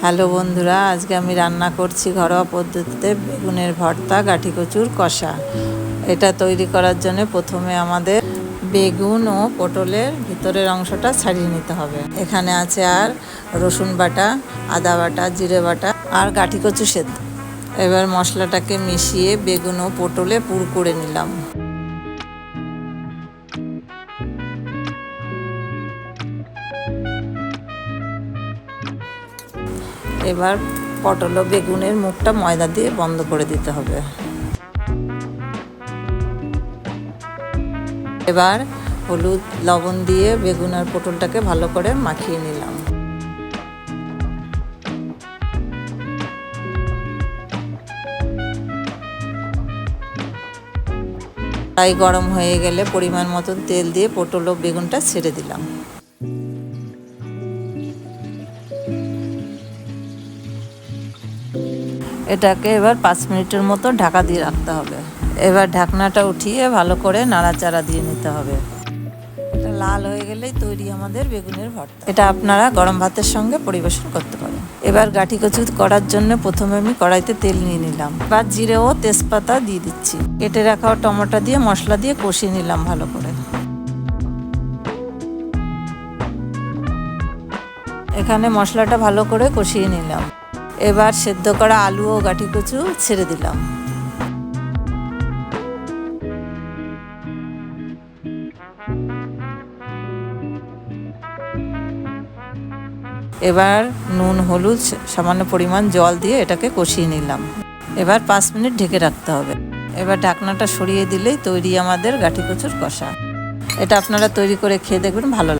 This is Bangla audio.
হ্যালো বন্ধুরা, আজকে আমি রান্না করছি ঘরোয়া পদ্ধতিতে বেগুনের ভর্তা, গাঠি কচুর কষা। এটা তৈরি করার জন্য প্রথমে আমাদের বেগুন ও পটলের ভিতরের অংশটা ছাড়িয়ে নিতে হবে। এখানে আছে আর রসুন বাটা, আদা বাটা, জিরে বাটা আর গাঠি কচু সেদ্ধ। এবার মশলাটাকে মিশিয়ে বেগুন ও পটলে পুর করে নিলাম। এবার পটল ও বেগুনের মুখটা ময়দা দিয়ে বন্ধ করে দিতে হবে। এবার হলুদ, লবণ দিয়ে বেগুন আর পটলটাকে ভালো করে মাখিয়ে নিলাম। তাই গরম হয়ে গেলে পরিমাণ মতন তেল দিয়ে পটল ও বেগুনটা ছেড়ে দিলাম। এটাকে এবার পাঁচ মিনিটের মতো ঢাকা দিয়ে রাখতে হবে। এবার ঢাকনাটা উঠিয়ে ভালো করে নাড়াচাড়া দিয়ে নিতে হবে। এটা লাল হয়ে গেলেই তৈরি আমাদের বেগুনের ভর্তা। এটা আপনারা গরম ভাতের সঙ্গে পরিবেশন করতে পারেন। এবার গাঠি কচু করার জন্য প্রথমে আমি কড়াইতে তেল নিয়ে নিলাম। বা জিরে ও তেজপাতা দিয়ে দিচ্ছি। কেটে রাখা টমেটো দিয়ে মশলা দিয়ে কষিয়ে নিলাম ভালো করে। এখানে মশলাটা ভালো করে কষিয়ে নিলাম। এবার সেদ্ধ করা আলু ও গাঠি কচু ছেড়ে দিলাম। এবার নুন, হলুদ, সামান্য পরিমাণ জল দিয়ে এটাকে কষিয়ে নিলাম। এবার পাঁচ মিনিট ঢেকে রাখতে হবে। এবার ঢাকনাটা সরিয়ে দিলেই তৈরি আমাদের গাঠি কচুর কষা। এটা আপনারা তৈরি করে খেয়ে দেখবেন, ভালো।